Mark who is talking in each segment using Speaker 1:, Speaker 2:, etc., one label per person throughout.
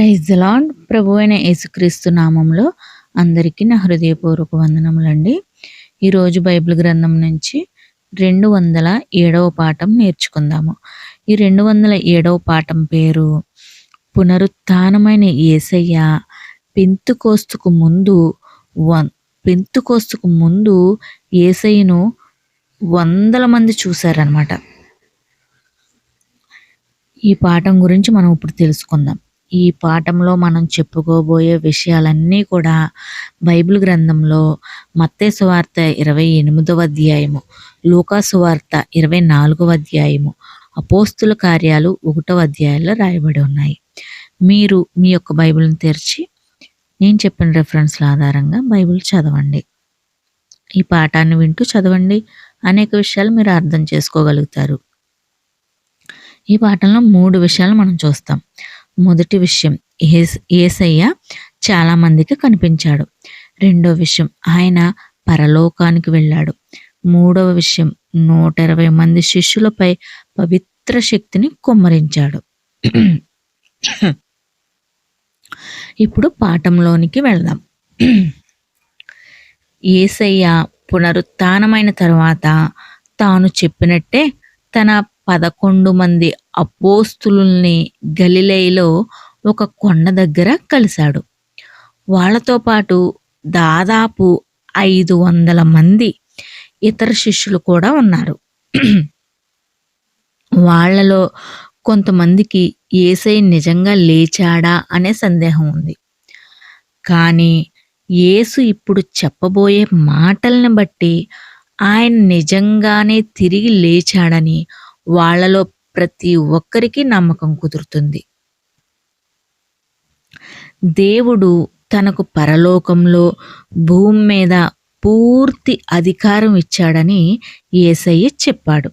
Speaker 1: Praise lord ప్రభు అయిన యేసుక్రీస్తు నామంలో అందరికీ నా హృదయపూర్వక వందనములండి. ఈరోజు బైబిల్ గ్రంథం నుంచి రెండు వందల ఏడవ పాఠం నేర్చుకుందాము. ఈ రెండు వందల ఏడవ పాఠం పేరు పునరుత్నమైన ఏసయ్య పెంతుకోస్తుకు ముందు వన్ పెంతుకోస్తుకు ముందు ఏసయ్యను వందల మంది చూశారనమాట ఈ పాఠం గురించి మనం ఇప్పుడు తెలుసుకుందాం. ఈ పాఠంలో మనం చెప్పుకోబోయే విషయాలన్నీ కూడా బైబిల్ గ్రంథంలో మత్తేసు వార్త ఇరవై ఎనిమిదవ అధ్యాయము లూకాసు వార్త ఇరవై నాలుగవ అధ్యాయము అపోస్తుల కార్యాలు ఒకటవ అధ్యాయంలో రాయబడి ఉన్నాయి. మీరు మీ యొక్క బైబిల్ని తెరిచి నేను చెప్పిన రెఫరెన్స్ల ఆధారంగా బైబిల్ చదవండి. ఈ పాఠాన్ని వింటూ చదవండి. అనేక విషయాలు మీరు అర్థం చేసుకోగలుగుతారు. ఈ పాఠంలో మూడు విషయాలు మనం చూస్తాం. మొదటి విషయం ఏసయ్య చాలామందికి కనిపించాడు. రెండో విషయం ఆయన పరలోకానికి వెళ్ళాడు. మూడవ విషయం నూట ఇరవై మంది శిష్యులపై పవిత్ర శక్తిని కుమ్మరించాడు. ఇప్పుడు పాఠంలోనికి వెళ్దాం. ఏసయ్య పునరుత్నమైన తర్వాత తాను చెప్పినట్టే తన పదకొండు మంది అపోస్తులుల్ని గలిలేలో ఒక కొండ దగ్గర కలిశాడు. వాళ్ళతో పాటు దాదాపు ఐదు వందల మంది ఇతర శిష్యులు కూడా ఉన్నారు. వాళ్ళలో కొంతమందికి ఏసై నిజంగా లేచాడా అనే సందేహం ఉంది. కానీ యేసు ఇప్పుడు చెప్పబోయే మాటల్ని బట్టి ఆయన నిజంగానే తిరిగి లేచాడని వాళ్ళలో ప్రతి ఒక్కరికి నమ్మకం కుదురుతుంది. దేవుడు తనకు పరలోకంలో భూమి మీద పూర్తి అధికారం ఇచ్చాడని ఏసయ్య చెప్పాడు.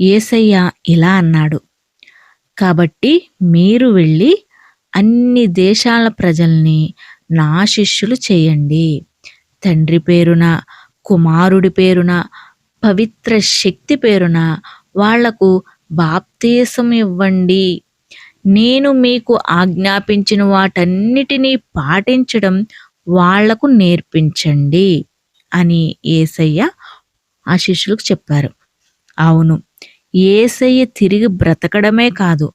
Speaker 1: ఏసయ్య ఇలా అన్నాడు కాబట్టి మీరు వెళ్ళి అన్ని దేశాల ప్రజల్ని నా శిష్యులు చేయండి. తండ్రి పేరున కుమారుడి పేరున పవిత్ర శక్తి పేరున వాళ్ళకు బాప్తీసం ఇవ్వండి. నేను మీకు ఆజ్ఞాపించిన వాటన్నిటినీ పాటించడం వాళ్ళకు నేర్పించండి అని ఏసయ్య ఆ శిష్యులకు చెప్పారు. అవును ఏసయ్య తిరిగి బ్రతకడమే కాదు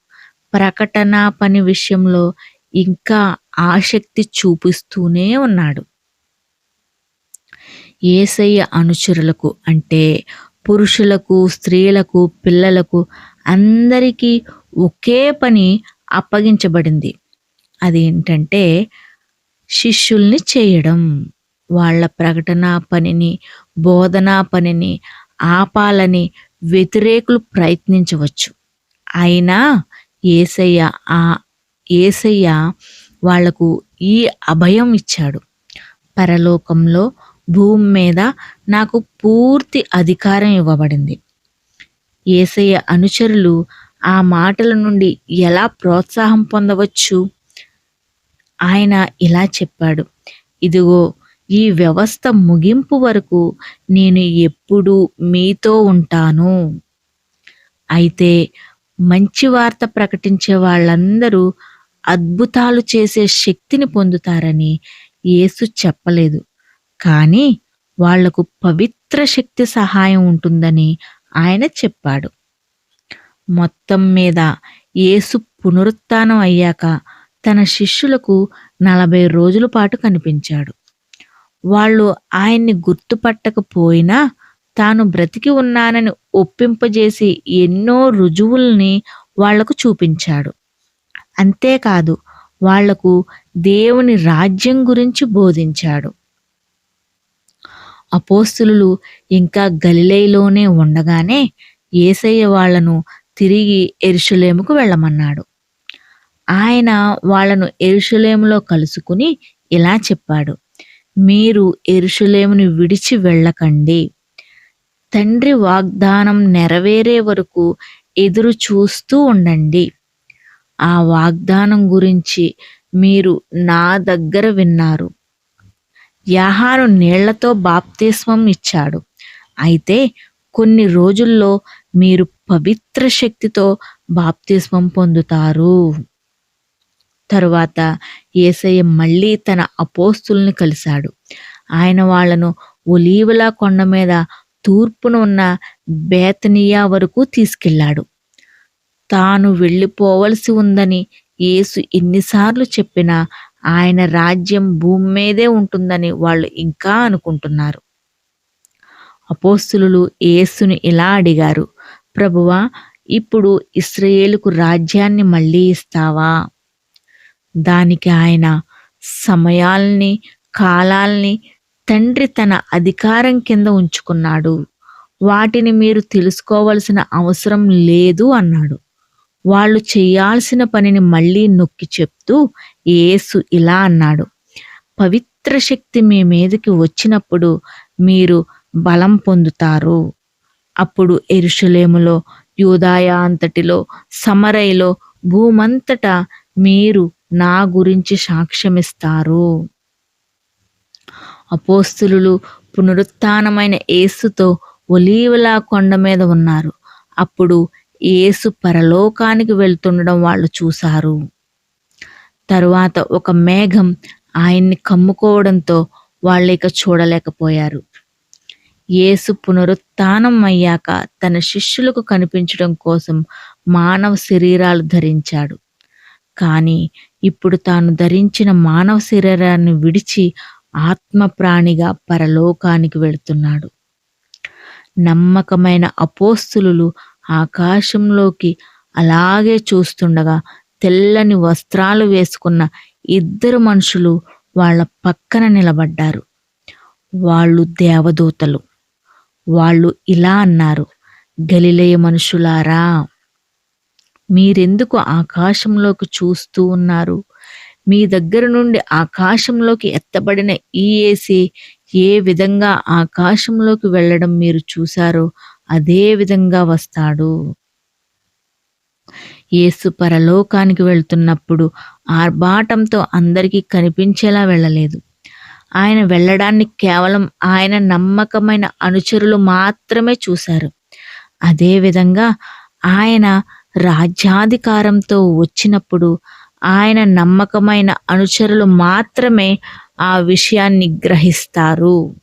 Speaker 1: ప్రకటన పని విషయంలో ఇంకా ఆసక్తి చూపిస్తూనే ఉన్నాడు. ఏసయ్య అనుచరులకు అంటే పురుషులకు స్త్రీలకు పిల్లలకు అందరికీ ఒకే పని అప్పగించబడింది. అదేంటంటే శిష్యుల్ని చేయడం. వాళ్ళ ప్రకటన పనిని బోధనా పనిని ఆపాలని వ్యతిరేకులు ప్రయత్నించవచ్చు. అయినా ఏసయ్య ఆ ఏసయ్య వాళ్ళకు ఈ అభయం ఇచ్చాడు. పరలోకంలో భూమి మీద నాకు పూర్తి అధికారం ఇవ్వబడింది. ఏసయ్య అనుచరులు ఆ మాటల నుండి ఎలా ప్రోత్సాహం పొందవచ్చు? ఆయన ఇలా చెప్పాడు ఇదిగో ఈ వ్యవస్థ ముగింపు వరకు నేను ఎప్పుడూ మీతో ఉంటాను. అయితే మంచి వార్త ప్రకటించే వాళ్ళందరూ అద్భుతాలు చేసే శక్తిని పొందుతారని యేసు చెప్పలేదు. కానీ వాళ్ళకు పవిత్ర శక్తి సహాయం ఉంటుందని ఆయన చెప్పాడు. మొత్తం మీద యేసు పునరుత్నం అయ్యాక తన శిష్యులకు నలభై రోజుల పాటు కనిపించాడు. వాళ్ళు ఆయన్ని గుర్తుపట్టకపోయినా తాను బ్రతికి ఉన్నానని ఒప్పింపజేసి ఎన్నో రుజువుల్ని వాళ్ళకు చూపించాడు. అంతేకాదు వాళ్ళకు దేవుని రాజ్యం గురించి బోధించాడు. అపోస్తులు ఇంకా గలిలైలోనే ఉండగానే ఏసయ్య వాళ్ళను తిరిగి ఎరుషులేముకు వెళ్ళమన్నాడు. ఆయన వాళ్ళను ఎరుషులేములో కలుసుకుని ఇలా చెప్పాడు. మీరు ఎరుషులేముని విడిచి వెళ్ళకండి. తండ్రి వాగ్దానం నెరవేరే వరకు ఎదురు చూస్తూ ఉండండి. ఆ వాగ్దానం గురించి మీరు నా దగ్గర విన్నారు. యాహాను నీళ్ళతో బాప్తిస్మం ఇచ్చాడు. అయితే కొన్ని రోజుల్లో మీరు పవిత్ర శక్తితో బాప్తిస్మం పొందుతారు. తరువాత ఏసయ్య మళ్ళీ తన అపోస్తుల్ని కలిశాడు. ఆయన వాళ్ళను ఒలీవల కొండ మీద తూర్పున ఉన్న బేతనియా వరకు తీసుకెళ్ళాడు తాను వెళ్ళిపోవలసి ఉందని యేసు ఎన్నిసార్లు చెప్పినా ఆయన రాజ్యం భూమి మీదే ఉంటుందని వాళ్ళు ఇంకా అనుకుంటున్నారు. అపోస్తులు యేసుని ఇలా అడిగారు ప్రభువా ఇప్పుడు ఇస్రయేలుకు రాజ్యాన్ని మళ్ళీ ఇస్తావా? దానికి ఆయన సమయాల్ని కాలాల్ని తండ్రి తన అధికారం కింద ఉంచుకున్నాడు. వాటిని మీరు తెలుసుకోవలసిన అవసరం లేదు అన్నాడు. వాళ్ళు చేయాల్సిన పనిని మళ్ళీ నొక్కి చెప్తూ యేసు ఇలా అన్నాడు. పవిత్ర శక్తి మీ మీదకి వచ్చినప్పుడు మీరు బలం పొందుతారు. అప్పుడు ఎరుషలేములో యూదాయ అంతటిలో సమరయిలో భూమంతటా మీరు నా గురించి సాక్ష్యమిస్తారు. అపోస్తులు పునరుత్నమైన యేసుతో ఒలీవలా కొండ మీద ఉన్నారు. అప్పుడు యేసు పరలోకానికి వెళ్తుండడం వాళ్ళు చూశారు. తరువాత ఒక మేఘం ఆయన్ని కమ్ముకోవడంతో వాళ్ళు ఇక చూడలేకపోయారు. యేసు పునరుత్నం అయ్యాక తన శిష్యులకు కనిపించడం కోసం మానవ శరీరాలు ధరించాడు. కానీ ఇప్పుడు తాను ధరించిన మానవ శరీరాన్ని విడిచి ఆత్మ ప్రాణిగా పరలోకానికి వెళుతున్నాడు. నమ్మకమైన అపోస్తులు ఆకాశంలోకి అలాగే చూస్తుండగా తెల్లని వస్త్రాలు వేసుకున్న ఇద్దరు మనుషులు వాళ్ళ పక్కన నిలబడ్డారు. వాళ్ళు దేవదూతలు. వాళ్ళు ఇలా అన్నారు గలిలయ మనుషులారా మీరెందుకు ఆకాశంలోకి చూస్తూ ఉన్నారు? మీ దగ్గర నుండి ఆకాశంలోకి ఎత్తబడిన ఈ ఏసీ ఏ విధంగా ఆకాశంలోకి వెళ్ళడం మీరు చూశారో అదే విధంగా వస్తాడు. యేసు పరలోకానికి వెళ్తున్నప్పుడు ఆర్భాటంతో అందరికీ కనిపించేలా వెళ్ళలేదు. ఆయన వెళ్ళడాన్ని కేవలం ఆయన నమ్మకమైన అనుచరులు మాత్రమే చూశారు. అదేవిధంగా ఆయన రాజ్యాధికారంతో వచ్చినప్పుడు ఆయన నమ్మకమైన అనుచరులు మాత్రమే ఆ విషయాన్ని గ్రహిస్తారు.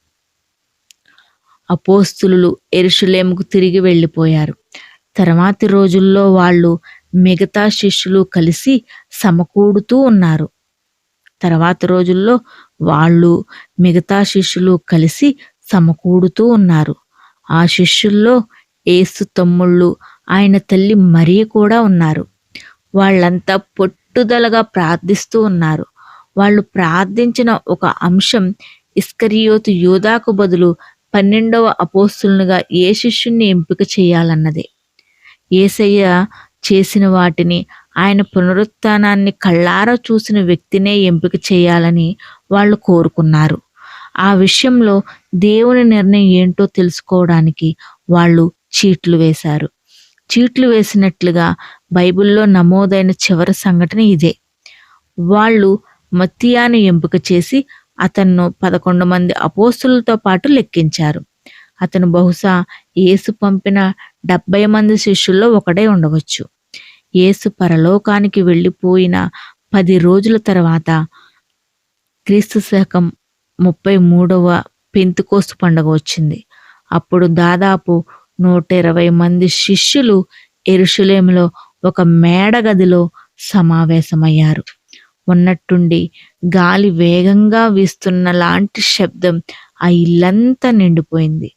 Speaker 1: అపోస్తులు ఎరుషులేముకు తిరిగి వెళ్ళిపోయారు. తర్వాతి రోజుల్లో వాళ్ళు మిగతా శిష్యులు కలిసి సమకూడుతూ ఉన్నారు. తర్వాత రోజుల్లో వాళ్ళు మిగతా శిష్యులు కలిసి సమకూడుతూ ఉన్నారు. ఆ శిష్యుల్లో ఏసు తమ్ముళ్ళు ఆయన తల్లి మరీ కూడా ఉన్నారు. వాళ్ళంతా పట్టుదలగా ప్రార్థిస్తూ ఉన్నారు. వాళ్ళు ప్రార్థించిన ఒక అంశం ఇస్కరియోతు యూదాకు బదులు పన్నెండవ అపోస్తులుగా ఏ శిష్యుణ్ణి ఎంపిక చేయాలన్నదే. ఏసయ్య చేసిన వాటిని ఆయన పునరుత్నాన్ని కళ్ళారా చూసిన వ్యక్తినే ఎంపిక చేయాలని వాళ్ళు కోరుకున్నారు. ఆ విషయంలో దేవుని నిర్ణయం ఏంటో తెలుసుకోవడానికి వాళ్ళు చీట్లు వేశారు. చీట్లు వేసినట్లుగా బైబిల్లో నమోదైన చివరి సంఘటన ఇదే. వాళ్ళు మత్తియాను ఎంపిక చేసి అతన్ను పదకొండు మంది అపోస్తులతో పాటు లెక్కించారు. అతను బహుశా యేసు పంపిన డెబ్బై మంది శిష్యుల్లో ఒకడే ఉండవచ్చు. యేసు పరలోకానికి వెళ్ళిపోయిన పది రోజుల తర్వాత క్రీస్తు శకం ముప్పై మూడవ పెంతుకోస్తు పండుగ వచ్చింది. అప్పుడు దాదాపు నూట ఇరవై మంది శిష్యులు ఎరుషులేములో ఒక మేడ గదిలో సమావేశమయ్యారు. ఉన్నట్టుండి గాలి వేగంగా వీస్తున్న లాంటి శబ్దం ఆ ఇల్లంతా నిండిపోయింది.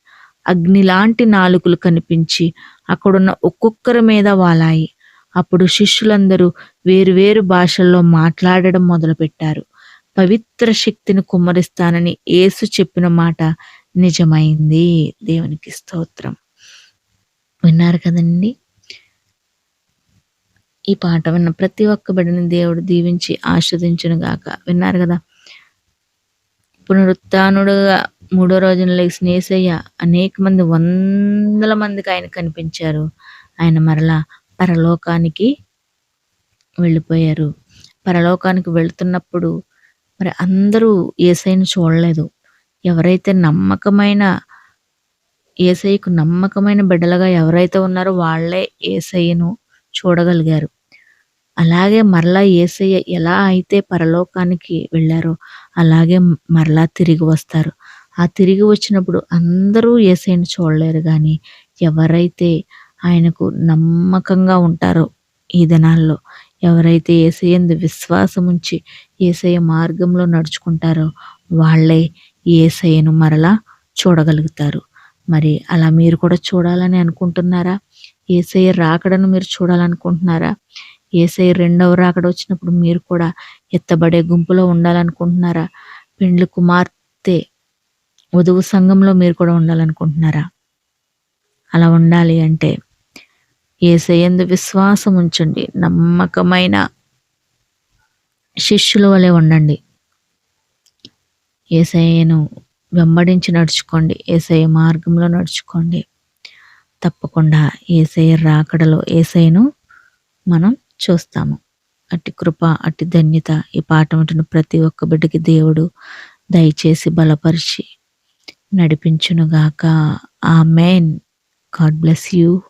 Speaker 1: అగ్నిలాంటి నాలుకలు కనిపించి అక్కడున్న ఒక్కొక్కరి మీద వాలాయి. అప్పుడు శిష్యులందరూ వేరువేరు భాషల్లో మాట్లాడడం మొదలుపెట్టారు. పవిత్ర శక్తిని కుమ్మరిస్తానని యేసు చెప్పిన మాట నిజమైంది. దేవునికి స్తోత్రం. విన్నారు కదండి? ఈ పాట విన్న ప్రతి ఒక్క బిడ్డని దేవుడు దీవించి ఆస్వాదించును గాక. విన్నారు కదా? పునరుత్నుడుగా మూడో రోజున లేచిన ఏసయ్య అనేక మంది వందల మందికి ఆయన కనిపించారు. ఆయన మరలా పరలోకానికి వెళ్ళిపోయారు. పరలోకానికి వెళ్తున్నప్పుడు మరి అందరూ ఏసైని చూడలేదు. ఎవరైతే నమ్మకమైన ఏసైకు నమ్మకమైన బిడ్డలుగా ఎవరైతే ఉన్నారో వాళ్ళే ఏసయ్యను చూడగలిగారు. అలాగే మరలా ఏసయ్య ఎలా అయితే పరలోకానికి వెళ్ళారో అలాగే మరలా తిరిగి వస్తారు. ఆ తిరిగి వచ్చినప్పుడు అందరూ ఏసైని చూడలేరు కానీ ఎవరైతే ఆయనకు నమ్మకంగా ఉంటారో ఈ దినాల్లో ఎవరైతే ఏసయ్యందు విశ్వాసం ఉంచి ఏసయ్య మార్గంలో నడుచుకుంటారో వాళ్ళే ఏసయ్యను మరలా చూడగలుగుతారు. మరి అలా మీరు కూడా చూడాలని అనుకుంటున్నారా? ఏసయ్య రాకడను మీరు చూడాలనుకుంటున్నారా? ఏసై రెండవ రాకడ వచ్చినప్పుడు మీరు కూడా ఎత్తబడే గుంపులో ఉండాలనుకుంటున్నారా? పెండ్లి కుమార్తె వధువు సంఘంలో మీరు కూడా ఉండాలనుకుంటున్నారా? అలా ఉండాలి అంటే ఏసయందు విశ్వాసం ఉంచండి. నమ్మకమైన శిష్యుల వలె ఉండండి. ఏసయ్యను వెంబడించి నడుచుకోండి. ఏసయ్య మార్గంలో నడుచుకోండి. తప్పకుండా ఏసయ్య రాకడలో ఏసయ్యను మనం చూస్తాము. అట్టి కృప అట్టి ధన్యత ఈ పాట వింటున్న ప్రతి ఒక్క బిడ్డకి దేవుడు దయచేసి బలపరిచి నడిపించునుగాక. ఆ మెయిన్ గాడ్ బ్లెస్ యూ.